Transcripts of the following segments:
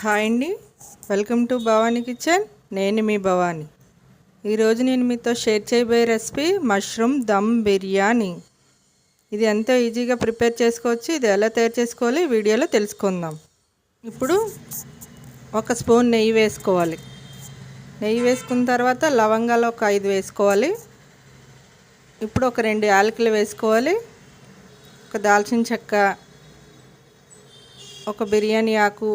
Hi అండి. Welcome to Bhavani kitchen. నేను మీ భవానీ. ఈరోజు నేను మీతో షేర్ చేయబోయే రెసిపీ మష్రూమ్ దమ్ బిర్యానీ. ఇది ఎంతో ఈజీగా ప్రిపేర్ చేసుకోవచ్చు. ఇది ఎలా తయారు చేసుకోవాలి వీడియోలో తెలుసుకుందాం. ఇప్పుడు ఒక స్పూన్ నెయ్యి వేసుకోవాలి. నెయ్యి వేసుకున్న తర్వాత లవంగాలు ఒక ఐదు వేసుకోవాలి. ఇప్పుడు ఒక రెండు యాలకులు వేసుకోవాలి. ఒక దాల్చిన చెక్క ఒక బిర్యానీ ఆకు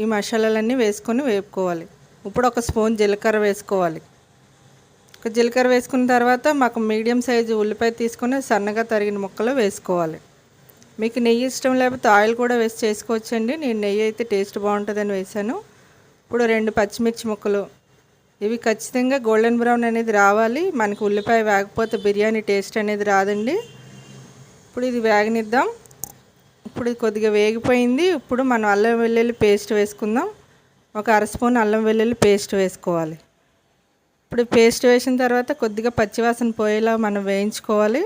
ఈ మసాలాలన్నీ వేసుకొని వేపుకోవాలి. ఇప్పుడు ఒక స్పూన్ జీలకర్ర వేసుకోవాలి. ఒక జీలకర్ర వేసుకున్న తర్వాత మాకు మీడియం సైజు ఉల్లిపాయ తీసుకొని సన్నగా తరిగిన ముక్కలు వేసుకోవాలి. మీకు నెయ్యి ఇష్టం లేకపోతే ఆయిల్ కూడా వేసి చేసుకోవచ్చండి. నేను నెయ్యి అయితే టేస్ట్ బాగుంటుందని వేసాను ఇప్పుడు రెండు పచ్చిమిర్చి ముక్కలు. ఇవి ఖచ్చితంగా గోల్డెన్ బ్రౌన్ అనేది రావాలి. మనకి ఉల్లిపాయ వేగపోతే బిర్యానీ టేస్ట్ అనేది రాదండి. ఇప్పుడు ఇది వేగనిద్దాం. ఇప్పుడు కొద్దిగా వేగిపోయింది. ఇప్పుడు మనం అల్లం వెల్లుల్లి పేస్ట్ వేసుకుందాం. ఒక అర స్పూన్ అల్లం వెల్లుల్లి పేస్ట్ వేసుకోవాలి. ఇప్పుడు పేస్ట్ వేసిన తర్వాత కొద్దిగా పచ్చివాసన పోయేలా మనం వేయించుకోవాలి.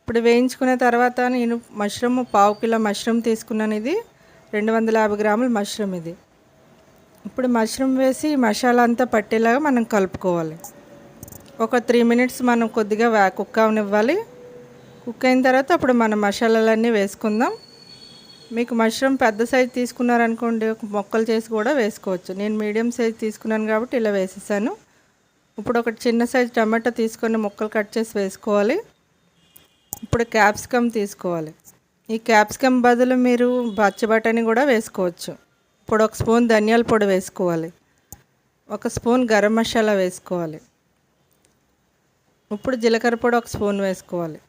ఇప్పుడు వేయించుకున్న తర్వాత నేను మష్రూమ్ పావు కిలో మష్రూమ్ తీసుకున్నాను ఇది. రెండు వందల యాభై గ్రాముల మష్రూమ్ ఇది. ఇప్పుడు మష్రూమ్ వేసి మసాలా అంతా పట్టేలాగా మనం కలుపుకోవాలి. ఒక త్రీ మినిట్స్ మనం కొద్దిగా కుక్ అవనివ్వాలి కుక్ అయిన తర్వాత అప్పుడు మనం మసాలాలన్నీ వేసుకుందాం. మీకు మష్రూమ్ పెద్ద సైజ్ తీసుకున్నారనుకోండి మొక్కలు చేసి కూడా వేసుకోవచ్చు. నేను మీడియం సైజ్ తీసుకున్నాను కాబట్టి ఇలా వేసేసాను. ఇప్పుడు ఒక చిన్న సైజ్ టమాటా తీసుకొని ముక్కలు కట్ చేసి వేసుకోవాలి. ఇప్పుడు క్యాప్సికమ్ తీసుకోవాలి. ఈ క్యాప్సికమ్ బదులు మీరు పచ్చి బఠానీ కూడా వేసుకోవచ్చు. ఇప్పుడు ఒక స్పూన్ ధనియాల పొడి వేసుకోవాలి. ఒక స్పూన్ గరం మసాలా వేసుకోవాలి. ఇప్పుడు జీలకర్ర పొడి ఒక స్పూన్ వేసుకోవాలి.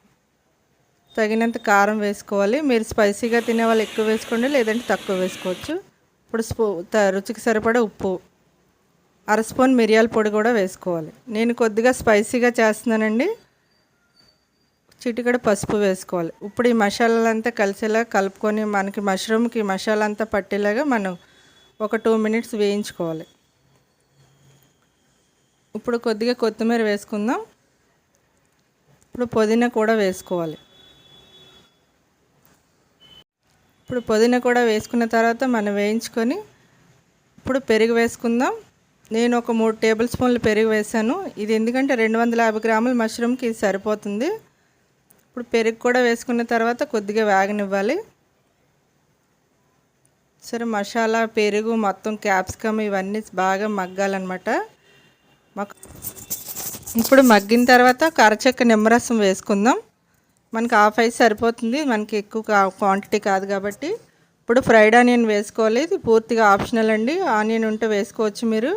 తగినంత కారం వేసుకోవాలి. మీరు స్పైసీగా తినే వాళ్ళు ఎక్కువ వేసుకోండి లేదంటే తక్కువ వేసుకోవచ్చు. ఇప్పుడు స్పూ రుచికి సరిపడా ఉప్పు. అర స్పూన్ మిరియాల పొడి కూడా వేసుకోవాలి. నేను కొద్దిగా స్పైసీగా చేస్తున్నానండి. చిటికడ పసుపు వేసుకోవాలి. ఇప్పుడు ఈ మసాలాలంతా కలిసేలా కలుపుకొని మనకి మష్రూమ్కి మసాలా అంతా పట్టేలాగా మనం ఒక టూ మినిట్స్ వేయించుకోవాలి. ఇప్పుడు కొద్దిగా కొత్తిమీర వేసుకుందాం. ఇప్పుడు పుదీనా కూడా వేసుకోవాలి. ఇప్పుడు పుదీనా కూడా వేసుకున్న తర్వాత మనం వేయించుకొని ఇప్పుడు పెరుగు వేసుకుందాం. నేను ఒక మూడు టేబుల్ స్పూన్లు పెరుగు వేసాను. ఇది ఎందుకంటే రెండు వందల యాభై గ్రాముల మష్రూమ్కి ఇది సరిపోతుంది. ఇప్పుడు పెరుగు కూడా వేసుకున్న తర్వాత కొద్దిగా వేగనివ్వాలి. సరే మసాలా పెరుగు మొత్తం క్యాప్సికమ్ ఇవన్నీ బాగా మగ్గాలన్నమాట. మగ్ ఇప్పుడు మగ్గిన తర్వాత కరచెక్క నిమ్మరసం వేసుకుందాం. మనకి హాఫ్ అయితే సరిపోతుంది. మనకి ఎక్కువ క్వాంటిటీ కాదు కాబట్టి. ఇప్పుడు ఫ్రైడ్ ఆనియన్ వేసుకోవాలి. ఇది పూర్తిగా ఆప్షనల్ అండి. ఆనియన్ ఉంటే వేసుకోవచ్చు మీరు.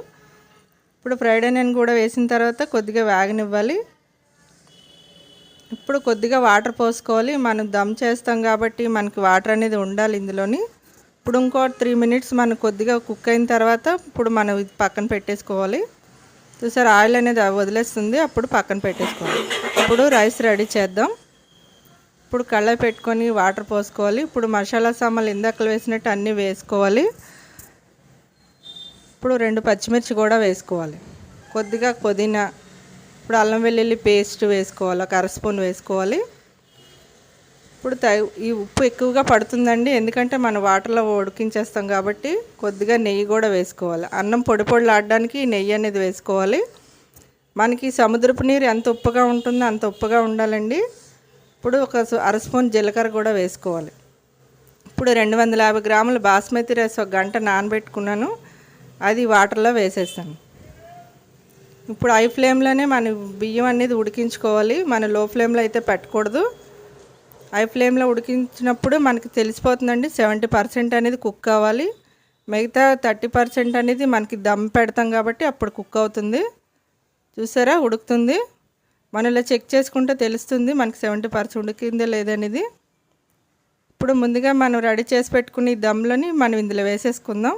ఇప్పుడు ఫ్రైడ్ ఆనియన్ కూడా వేసిన తర్వాత కొద్దిగా వేగనివ్వాలి. ఇప్పుడు కొద్దిగా వాటర్ పోసుకోవాలి. మనం దమ్ చేస్తాం కాబట్టి మనకి వాటర్ అనేది ఉండాలి ఇందులోని. ఇప్పుడు ఇంకో త్రీ మినిట్స్ మనం కొద్దిగా కుక్ అయిన తర్వాత ఇప్పుడు మనం ఇది పక్కన పెట్టేసుకోవాలి. చూసారు ఆయిల్ అనేది వదిలేస్తుంది. అప్పుడు పక్కన పెట్టేసుకోవాలి. ఇప్పుడు రైస్ రెడీ చేద్దాం. ఇప్పుడు కళ్ళ పెట్టుకొని వాటర్ పోసుకోవాలి. ఇప్పుడు మసాలా సామాన్లు ఇందాకలు వేసినట్టు అన్నీ వేసుకోవాలి. ఇప్పుడు రెండు పచ్చిమిర్చి కూడా వేసుకోవాలి. కొద్దిగా పుదీనా ఇప్పుడు అల్లం వెల్లుల్లి పేస్ట్ వేసుకోవాలి. ఒక అర స్పూన్ వేసుకోవాలి. ఇప్పుడు ఈ ఉప్పు ఎక్కువగా పడుతుందండి. ఎందుకంటే మనం వాటర్లో ఉడికించేస్తాం కాబట్టి కొద్దిగా నెయ్యి కూడా వేసుకోవాలి. అన్నం పొడి పొడిలాడడానికి నెయ్యి అనేది వేసుకోవాలి. మనకి సముద్రపు నీరు ఎంత ఉప్పుగా ఉంటుందో అంత ఉప్పుగా ఉండాలండి. ఇప్పుడు ఒక అర స్పూన్ జీలకర్ర కూడా వేసుకోవాలి. ఇప్పుడు రెండు వందల యాభై గ్రాముల బాస్మతి రైస్ ఒక గంట నానబెట్టుకున్నాను. అది వాటర్లో వేసేస్తాను. ఇప్పుడు హై ఫ్లేమ్లోనే మన బియ్యం అనేది ఉడికించుకోవాలి. మన లో ఫ్లేమ్లో అయితే పెట్టకూడదు. హై ఫ్లేమ్లో ఉడికించినప్పుడు మనకి తెలిసిపోతుందండి సెవెంటీ పర్సెంట్ అనేది కుక్ కావాలి. మిగతా థర్టీ పర్సెంట్ అనేది మనకి దమ్ పెడతాం కాబట్టి అప్పుడు కుక్ అవుతుంది. చూసారా? ఉడుకుతుంది. మనం ఇలా చెక్ చేసుకుంటే తెలుస్తుంది మనకి సెవెంటీ పర్సెంట్ ఉడికిందో లేదనేది. ఇప్పుడు ముందుగా మనం రెడీ చేసి పెట్టుకుని దమ్లోని మనం ఇందులో వేసేసుకుందాం.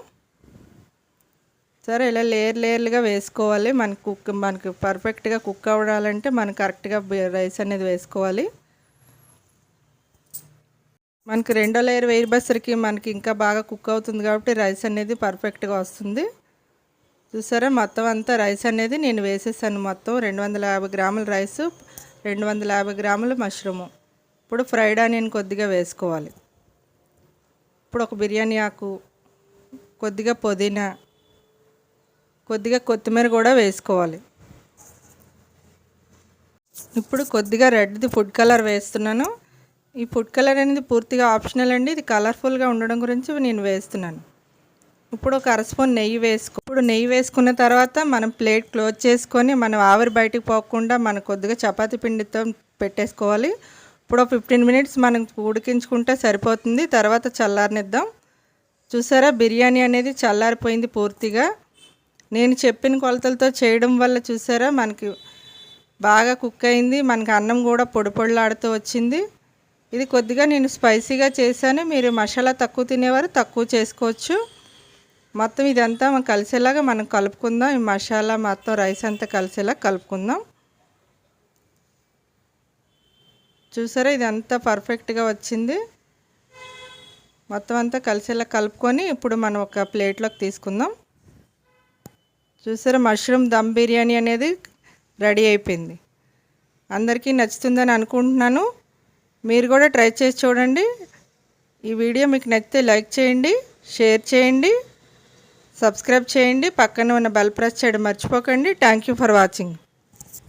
సరే ఇలా లేయర్ లేయర్లుగా వేసుకోవాలి. మనకి కుక్ మనకి పర్ఫెక్ట్గా కుక్ అవ్వాలంటే మనం కరెక్ట్గా రైస్ అనేది వేసుకోవాలి. మనకి రెండో లేయర్ వేయబసరికి మనకి ఇంకా బాగా కుక్ అవుతుంది కాబట్టి రైస్ అనేది పర్ఫెక్ట్గా వస్తుంది. చూసారా? మొత్తం అంతా రైస్ అనేది నేను వేసేసాను. మొత్తం రెండు వందల యాభై గ్రాముల రైస్ రెండు వందల యాభై గ్రాముల మష్రూము. ఇప్పుడు ఫ్రైడ్ ఆనియన్ కొద్దిగా వేసుకోవాలి. ఇప్పుడు ఒక బిర్యానీ ఆకు కొద్దిగా పుదీనా కొద్దిగా కొత్తిమీర కూడా వేసుకోవాలి. ఇప్పుడు కొద్దిగా రెడ్ది ఫుడ్ కలర్ వేస్తున్నాను. ఈ ఫుడ్ కలర్ అనేది పూర్తిగా ఆప్షనల్ అండి. ఇది కలర్ఫుల్గా ఉండడం గురించి నేను వేస్తున్నాను. ఇప్పుడు ఒక అర స్పూన్ నెయ్యి వేసుకో ఇప్పుడు నెయ్యి వేసుకున్న తర్వాత మనం ప్లేట్ క్లోజ్ చేసుకొని మనం ఆవిరి బయటకు పోకుండా మనం కొద్దిగా చపాతి పిండితో పెట్టేసుకోవాలి. ఇప్పుడు ఫిఫ్టీన్ మినిట్స్ మనం ఉడికించుకుంటే సరిపోతుంది. తర్వాత చల్లారనిద్దాం. చూసారా? బిర్యానీ అనేది చల్లారిపోయింది పూర్తిగా. నేను చెప్పిన కొలతలతో చేయడం వల్ల చూసారా? మనకి బాగా కుక్ అయింది. మనకి అన్నం కూడా పొడి పొడిలాడుతూ వచ్చింది. ఇది కొద్దిగా నేను స్పైసీగా చేశాను. మీరు మసాలా తక్కువ తినేవారు తక్కువ చేసుకోవచ్చు. మొత్తం ఇదంతా మనం కలిసేలాగా మనం కలుపుకుందాం. ఈ మసాలా మొత్తం రైస్ అంతా కలిసేలా కలుపుకుందాం. చూసారా? ఇదంతా పర్ఫెక్ట్గా వచ్చింది. మొత్తం అంతా కలిసేలా కలుపుకొని ఇప్పుడు మనం ఒక ప్లేట్లోకి తీసుకుందాం. చూసారా? మష్రూమ్ దమ్ బిర్యానీ అనేది రెడీ అయిపోయింది. అందరికీ నచ్చుతుందని అనుకుంటున్నాను. మీరు కూడా ట్రై చేసి చూడండి. ఈ వీడియో మీకు నచ్చితే లైక్ చేయండి షేర్ చేయండి. సబ్స్క్రైబ్ చేయండి పక్కన ఉన్న బెల్ ప్రెస్ చేయడం మర్చిపోకండి. Thank you for watching